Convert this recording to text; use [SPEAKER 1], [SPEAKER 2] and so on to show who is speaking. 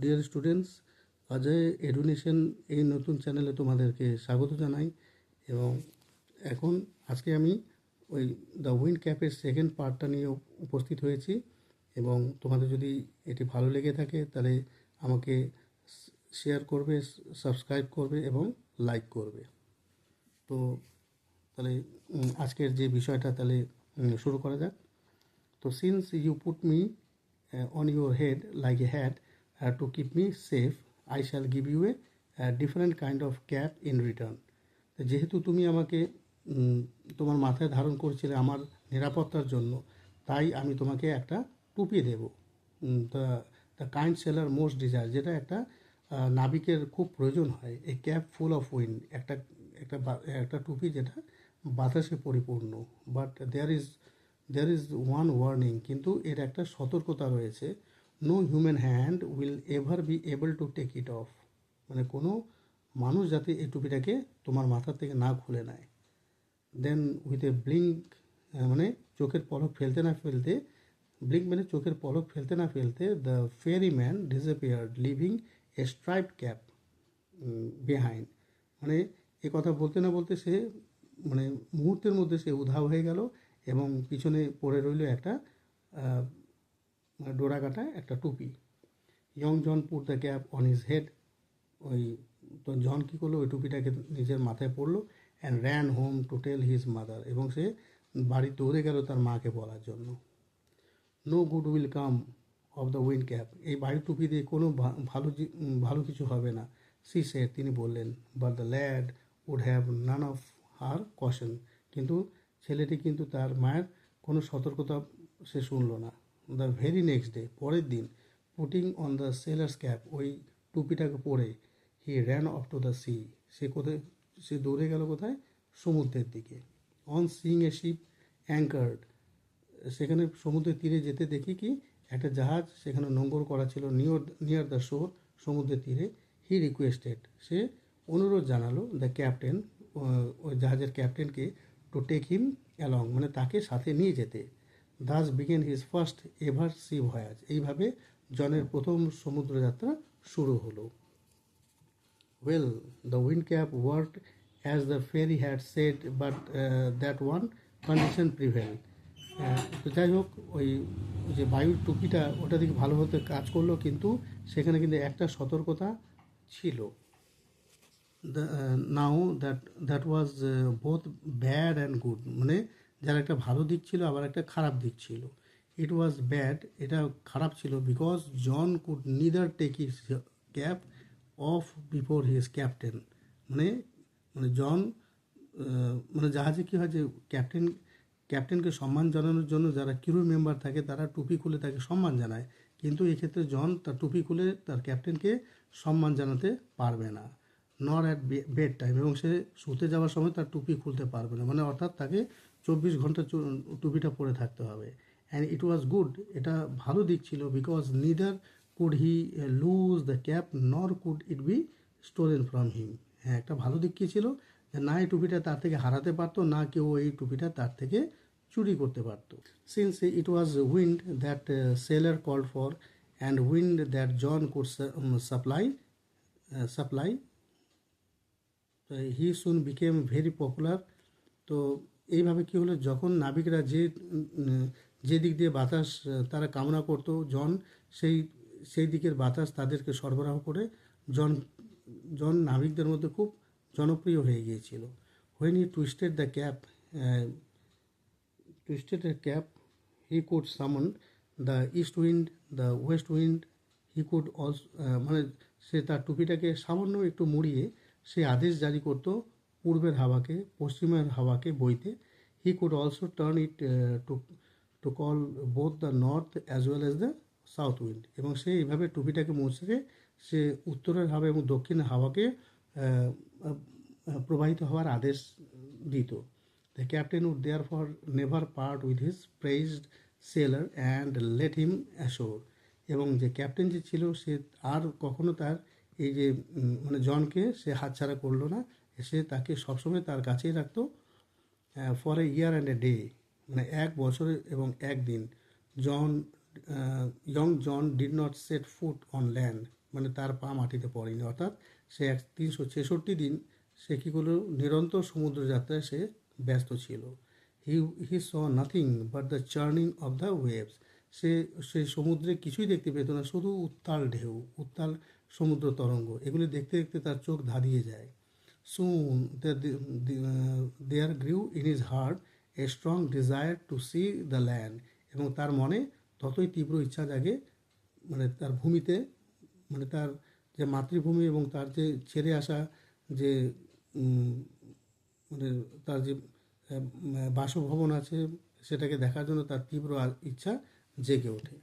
[SPEAKER 1] Dear students Ajay এডুনেশন এই নতুন চ্যানেলে তোমাদেরকে স্বাগত জানাই এবং এখন আজকে আমি ওই দ্য উইন্ড ক্যাপের সেকেন্ড পার্টটা নিয়ে উপস্থিত হয়েছি এবং তোমাদের যদি এটি ভালো লেগে থাকে তাহলে আমাকে শেয়ার করবে সাবস্ক্রাইব করবে এবং লাইক করবে। তো তাহলে আজকের যে বিষয়টা তাহলে শুরু করা যাক। তো since you put me on your head like a hat to keep me safe I shall give you a different kind of cap in return যেহেতু তুমি আমাকে তোমার মাথায় ধারণ করেছিলে আমার নিরাপত্তার জন্য, তাই আমি তোমাকে একটা টুপি দেব। The the kind sailor most desire যেটা একটা নাবিকের খুব প্রয়োজন হয়। A cap full of wind একটা একটা একটা টুপি যেটা বাতাসে পরিপূর্ণ। But there is there is one warning কিন্তু এর একটা সতর্কতা রয়েছে। No human hand will ever be able to take it off মানে কোনো মানুষ যাতে এই টুপিটাকে তোমার মাথা থেকে না খুলে নেয়। দেন উইথ এ ব্লিঙ্ক মানে চোখের পলক ফেলতে না ফেলতে ব্লিঙ্ক মানে চোখের পলক ফেলতে না ফেলতে the ferryman disappeared leaving a stripe cap behind মানে এ কথা বলতে না বলতে সে মানে মুহূর্তের মধ্যে সে উধাও হয়ে গেল এবং পিছনে পড়ে রইল একটা আহ, মানে ডোরা কাটা একটা টুপি। Young John put the cap on his head ওই তো জন কী করল ওই টুপিটাকে নিজের মাথায় পড়ল and ran home to tell his mother এবং সে বাড়ি দৌড়ে গেল তার মাকে বলার জন্য। No good will come of the wind cap এই বাড়ির টুপি দিয়ে কোনো ভালো ভালো কিছু হবে না। সি সেড তিনি বললেন but the lad would have none of her caution কিন্তু ছেলেটি কিন্তু তার মায়ের কোনো সতর্কতা সে শুনলো না। দ্য ভেরি নেক্সট ডে পরের দিন putting on the sailor's cap ওই টুপিটাকে পরে he ran off to the sea সে কোথায়, সে দৌড়ে গেল কোথায়? সমুদ্রের দিকে। On seeing a ship anchored সেখানে সমুদ্রের তীরে যেতে দেখি কি? একটা জাহাজ, সেখানে নোঙ্গর করা ছিল নিয়র নিয়ার দ্য শোর সমুদ্রের তীরে। হি রিকোয়েস্টেড সে অনুরোধ জানালো দ্য ক্যাপ্টেন ওই জাহাজের ক্যাপ্টেনকে টু টেক হিম অ্যালং মানে তাকে সাথে নিয়ে যেতে। Thus began his first ever sea voyage এইভাবে জনের প্রথম সমুদ্রযাত্রা শুরু হলো। Well the wind cap worked as the fairy had said, but that one condition prevailed. তো যাই হোক ওই যে বায়ুর টুপিটা ওটা দিকে ভালোভাবে কাজ করল কিন্তু সেখানে কিন্তু একটা সতর্কতা ছিল। Now that that was both bad and good মানে যার একটা ভালো দিক ছিল, আবার একটা খারাপ দিক ছিল। ইট ওয়াজ ব্যাড এটা খারাপ ছিল because John could neither take his cap off before his captain মানে মানে জন মানে জাহাজে কী হয় যে ক্যাপ্টেন ক্যাপ্টেনকে সম্মান জানানোর জন্য যারা ক্রু মেম্বার থাকে, তারা টুপি খুলে তাকে সম্মান জানায়। কিন্তু এক্ষেত্রে জন তার টুপি খুলে তার ক্যাপ্টেনকে সম্মান জানাতে পারবে না। নর অ্যাট বেড টাইম এবং সে শুতে যাওয়ার সময় তার টুপি খুলতে পারবে না। মানে অর্থাৎ তাকে চব্বিশ ঘণ্টা টুপিটা পরে থাকতে হবে। অ্যান্ড ইট ওয়াজ গুড এটা ভালো দিক ছিল because neither could he lose the cap nor could it be stolen from him হ্যাঁ একটা ভালো দিক কী ছিল? না, এই টুপিটা তার থেকে হারাতে পারতো, না কেউ এই টুপিটা তার থেকে চুরি করতে পারতো। Since it was wind that sailor call for and wind that John could supply supply he soon became very popular তো এইভাবে কি হলো? যখন নাবিকরা যে যে দিক দিয়ে বাতাস তারা কামনা করতো জন সেই সেই দিকের বাতাস তাদেরকে সরবরাহ করে জন জন নাবিকদের মধ্যে খুব জনপ্রিয় হয়ে গিয়েছিল। When he twisted the cap twisted the cap he could summon the east wind the west wind he also uh, মানে সে তার টুপিটাকে সামান্য একটু মুড়িয়ে সে আদেশ জারি করত পূর্বের হাওয়াকে পশ্চিমের হাওয়াকে বইতে। He could also turn it to to call both the north as well as the south wind এবং সে এইভাবে টুপিটাকে মুছে সে উত্তরের হাওয়া এবং দক্ষিণের হাওয়াকে আহ, আহ, প্রবাহিত হওয়ার আদেশ দিত। The captain would would for never part with his praised sailor and let him ashore এবং যে ক্যাপ্টেন যে ছিল সে আর কখনো তার এই যে মানে জনকে সে হাতছাড়া করল না। সে তাকে সবসময় তার কাছেই রাখতো for a year and a day মানে এক বছরে এবং এক দিন John young John did not set foot on land মানে তার পা মাটিতে পড়েনি। অর্থাৎ সে এক তিনশো ছেষট্টি দিন সে কী করল? নিরন্তর সমুদ্র যাত্রায় সে ব্যস্ত ছিল। He he saw nothing but the churning of the waves সে সেই সমুদ্রে কিছুই দেখতে পেত না, শুধু উত্তাল ঢেউ, উত্তাল সমুদ্র তরঙ্গ। এগুলি দেখতে দেখতে তার চোখ ধাঁধিয়ে যায়। Soon there, there grew in his heart a strong desire to see the land এবং তার মনে ততই তীব্র ইচ্ছা জাগে মানে তার ভূমিতে মানে তার যে মাতৃভূমি এবং তার যে ছেড়ে আসা যে মানে তার যে বাসভবন আছে সেটাকে দেখার জন্য তার তীব্র ইচ্ছা জেগে ওঠে।